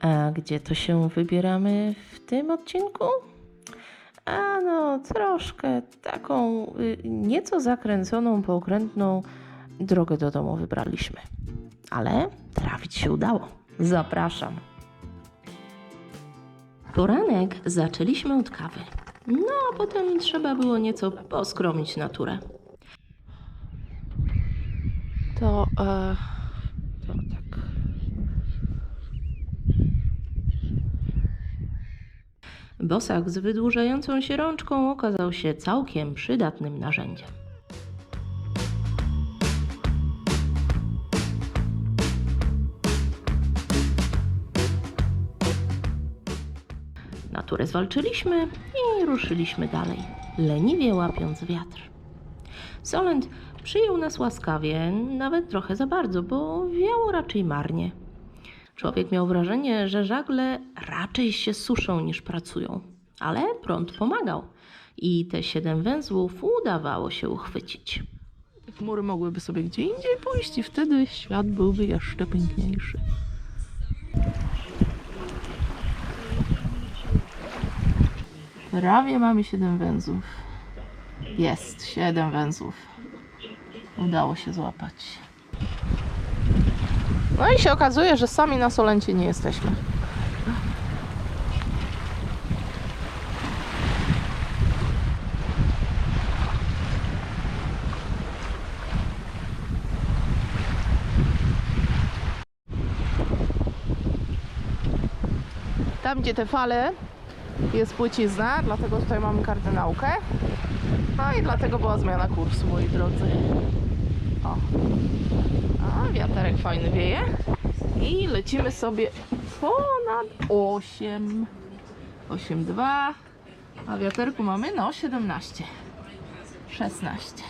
A gdzie to się wybieramy w tym odcinku? A no, troszkę taką y, nieco zakręconą, pokrętną drogę do domu wybraliśmy. Ale trafić się udało. Zapraszam. Poranek zaczęliśmy od kawy. No, a potem trzeba było nieco poskromić naturę. To, e, to tak. Bosak z wydłużającą się rączką okazał się całkiem przydatnym narzędziem. Naturę zwalczyliśmy i ruszyliśmy dalej, leniwie łapiąc wiatr. Solent przyjął nas łaskawie, nawet trochę za bardzo, bo wiało raczej marnie. Człowiek miał wrażenie, że żagle raczej się suszą niż pracują, ale prąd pomagał i te siedem węzłów udawało się uchwycić. Chmury mogłyby sobie gdzie indziej pójść i wtedy świat byłby jeszcze piękniejszy. Prawie mamy 7 węzłów. Jest 7 węzłów. Udało się złapać. No i się okazuje, że sami na Solencie nie jesteśmy. Tam, gdzie te fale, jest płycizna, dlatego tutaj mamy kardynałkę. No i dlatego była zmiana kursu, moi drodzy. O. A, wiaterek fajny wieje. I lecimy sobie ponad 8. 8,2. A wiaterku mamy no 17. 16.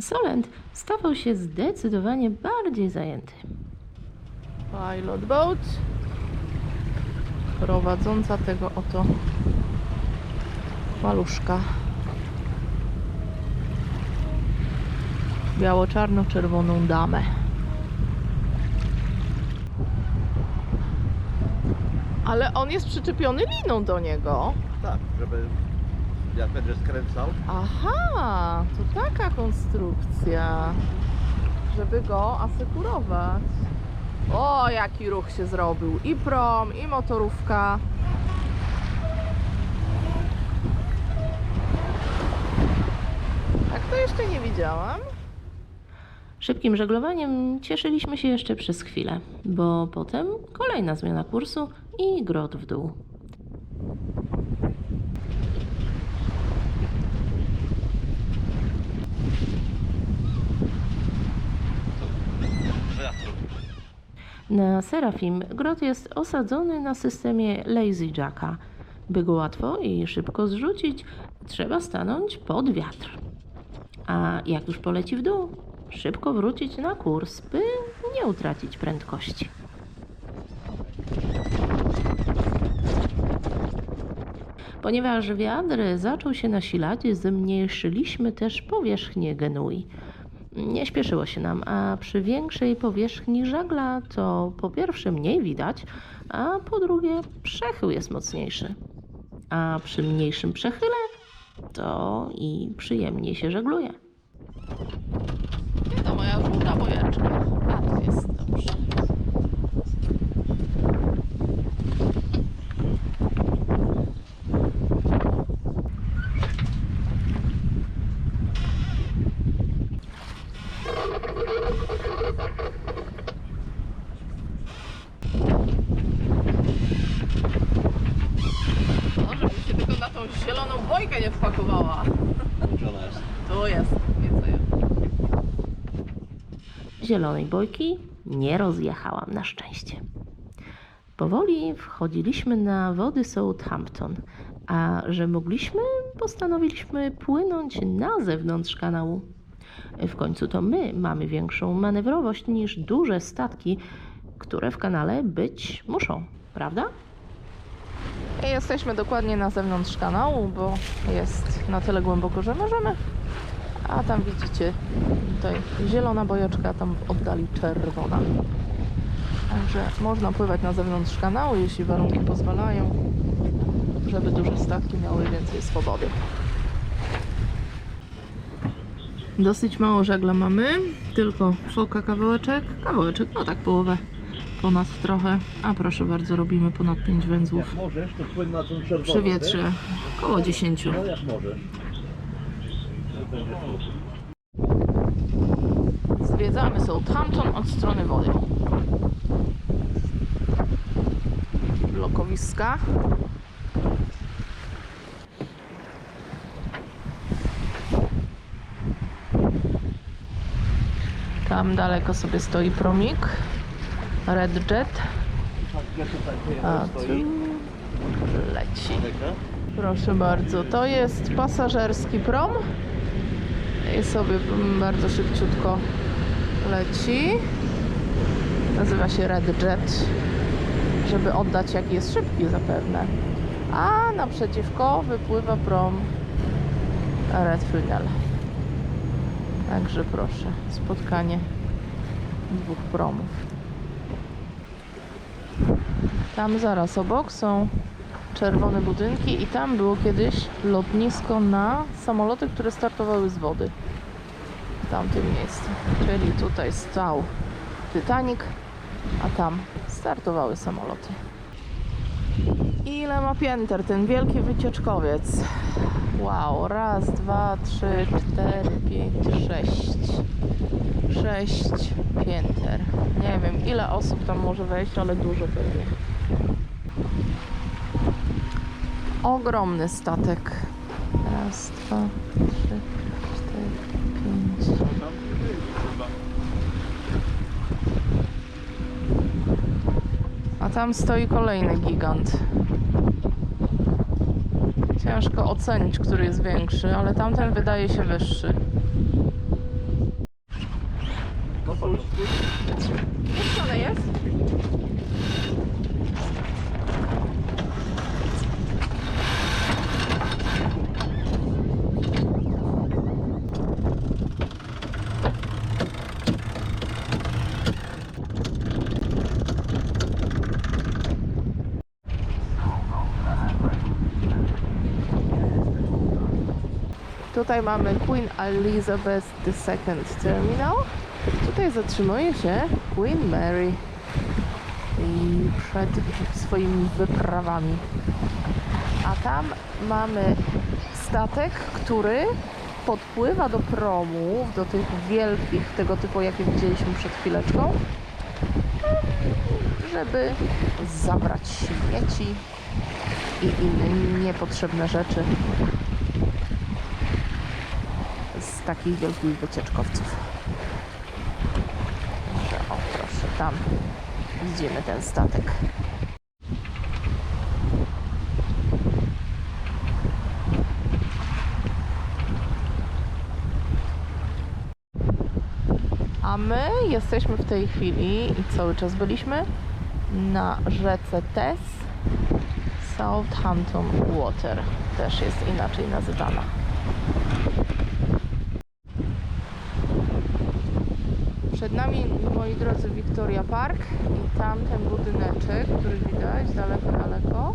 Solent stawał się zdecydowanie bardziej zajęty. Pilot boat. Prowadząca tego oto maluszka. Biało-czarno-czerwoną damę. Ale on jest przyczepiony liną do niego. Tak, żeby jak będę skręcał, Aha, to taka konstrukcja, żeby go asekurować. O, jaki ruch się zrobił. I prom, i motorówka. Tak to jeszcze nie widziałam. Szybkim żeglowaniem cieszyliśmy się jeszcze przez chwilę, bo potem kolejna zmiana kursu i grot w dół. Na Serafim grot jest osadzony na systemie Lazy Jacka. By go łatwo i szybko zrzucić, trzeba stanąć pod wiatr. A jak już poleci w dół, szybko wrócić na kurs, by nie utracić prędkości. Ponieważ wiatr zaczął się nasilać, zmniejszyliśmy też powierzchnię Genui. Nie śpieszyło się nam, a przy większej powierzchni żagla to po pierwsze mniej widać, a po drugie przechył jest mocniejszy. A przy mniejszym przechyle to i przyjemniej się żegluje. To moja żółta? A, jest, dobrze. No, żeby się tylko na tą zieloną bojkę nie wpakowała. włączona jest. Tu jest, nieco jest. Zielonej bojki nie rozjechałam na szczęście. Powoli wchodziliśmy na wody Southampton, a że mogliśmy, postanowiliśmy płynąć na zewnątrz kanału. W końcu to my mamy większą manewrowość niż duże statki, które w kanale być muszą, prawda? I jesteśmy dokładnie na zewnątrz kanału, bo jest na tyle głęboko, że możemy. A tam widzicie tutaj zielona bojaczka, a tam w oddali czerwona. Także można pływać na zewnątrz kanału, jeśli warunki pozwalają, żeby duże statki miały więcej swobody. Dosyć mało żagla mamy, tylko foka kawałeczek, kawałeczek, no tak połowę, ponad trochę, a proszę bardzo, robimy ponad 5 węzłów przy wietrze, około 10. wiesz? No. Zwiedzamy Southampton od strony wody. Blokowiska. Tam daleko sobie stoi promik. Red Jet. A tu leci. Proszę bardzo, to jest pasażerski prom i sobie bardzo szybciutko leci. Nazywa się Red Jet, żeby oddać jaki jest szybki zapewne. A naprzeciwko wypływa prom Red Funnel. Także proszę, spotkanie dwóch promów. Tam zaraz obok są czerwone budynki i tam było kiedyś lotnisko na samoloty, które startowały z wody. W tamtym miejscu. Czyli tutaj stał Titanic, a tam startowały samoloty. Ile ma pięter ten wielki wycieczkowiec? Wow, raz, dwa, trzy, cztery, pięć, sześć. Sześć pięter. Nie wiem ile osób tam może wejść, ale dużo pewnie. Ogromny statek. Raz, dwa, trzy, cztery, pięć. A tam stoi kolejny gigant. Ciężko ocenić, który jest większy, ale tamten wydaje się wyższy. No Puszczone jest? Tutaj mamy Queen Elizabeth II Terminal. Tutaj zatrzymuje się Queen Mary i przed swoimi wyprawami. A tam mamy statek, który podpływa do promów, do tych wielkich, tego typu, jakie widzieliśmy przed chwileczką, żeby zabrać śmieci i inne niepotrzebne rzeczy takich wielkich wycieczkowców. Także, o proszę, tam widzimy ten statek. A my jesteśmy w tej chwili i cały czas byliśmy na rzece Tess Southampton Water. Też jest inaczej nazywana. Przed nami, moi drodzy, Victoria Park i tamten budyneczek, który widać daleko, daleko.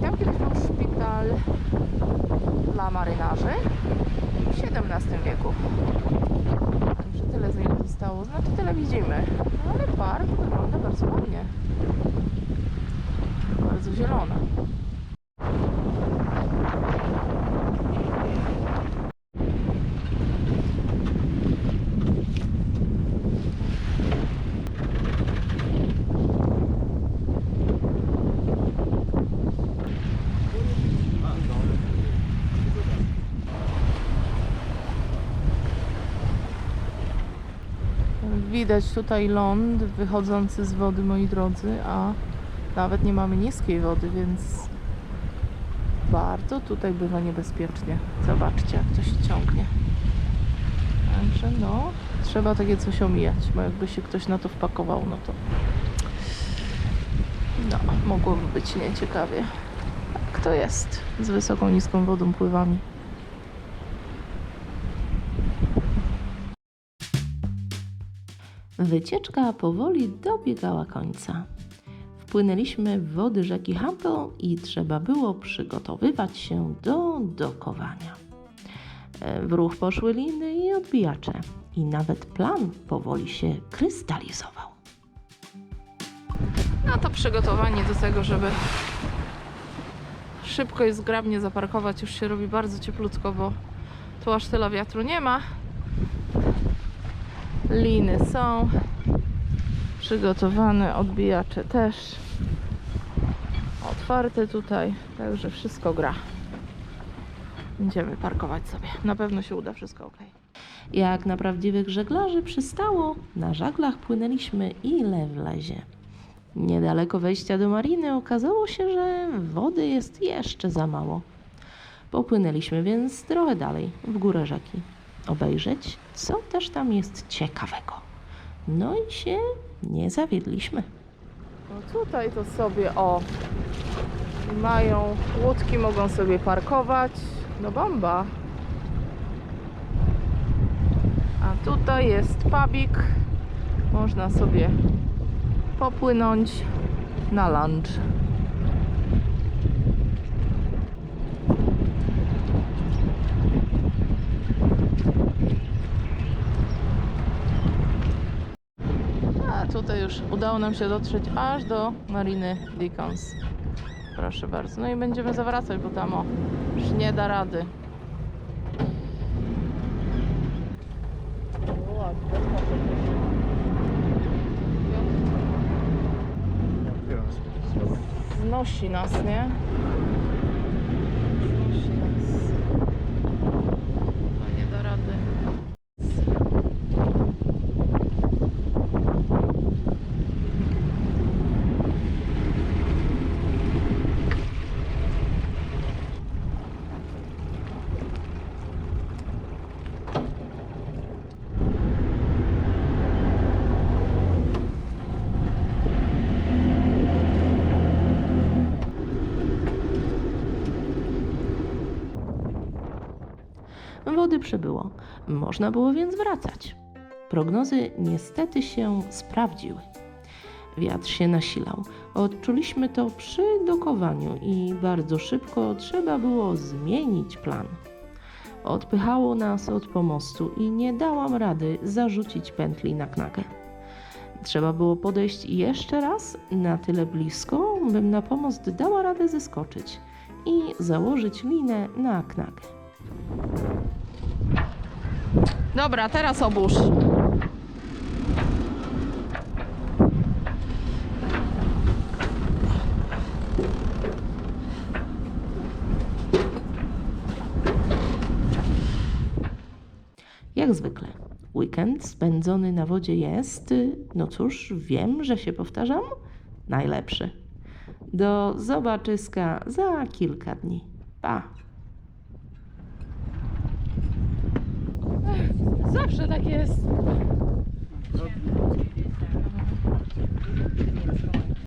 Tam kiedyś był szpital dla marynarzy w XVII wieku. Także tyle z niego zostało. Znaczy tyle widzimy. Ale park wygląda bardzo ładnie. Bardzo zielony. Widać tutaj ląd wychodzący z wody, moi drodzy, a nawet nie mamy niskiej wody, więc bardzo tutaj bywa niebezpiecznie. Zobaczcie, jak to się ciągnie. Także no, trzeba takie coś omijać, bo jakby się ktoś na to wpakował, no to no, mogłoby być nieciekawie. Tak to jest z wysoką, niską wodą pływami. Wycieczka powoli dobiegała końca. Wpłynęliśmy w wody rzeki Humble i trzeba było przygotowywać się do dokowania. E, W ruch poszły liny i odbijacze, i nawet plan powoli się krystalizował. No to przygotowanie do tego, żeby szybko i zgrabnie zaparkować, już się robi bardzo cieplutko, bo tu aż tyle wiatru nie ma. Liny są przygotowane, odbijacze też. Otwarte tutaj, także wszystko gra. Będziemy parkować sobie. Na pewno się uda, wszystko ok. Jak na prawdziwych żeglarzy przystało, na żaglach płynęliśmy ile wlezie. Niedaleko wejścia do mariny okazało się, że wody jest jeszcze za mało. Popłynęliśmy więc trochę dalej, w górę rzeki, obejrzeć, co też tam jest ciekawego. No i się nie zawiedliśmy. No tutaj to sobie o mają łódki, mogą sobie parkować. No bomba. A tutaj jest pubik. Można sobie popłynąć na lunch. Tutaj już udało nam się dotrzeć aż do mariny Dickens. Proszę bardzo. No i będziemy zawracać, bo tam o, już nie da rady. Znosi nas, nie? Znosi nas. Chyba nie da rady. Wody przybyło, można było więc wracać. Prognozy niestety się sprawdziły. Wiatr się nasilał. Odczuliśmy to przy dokowaniu i bardzo szybko trzeba było zmienić plan. Odpychało nas od pomostu i nie dałam rady zarzucić pętli na knagę. Trzeba było podejść jeszcze raz na tyle blisko, bym na pomost dała radę zeskoczyć i założyć linę na knagę. Dobra, teraz obóz. Jak zwykle, weekend spędzony na wodzie jest, no cóż, wiem, że się powtarzam, najlepszy. Do zobaczyska za kilka dni. Pa! Zawsze tak jest.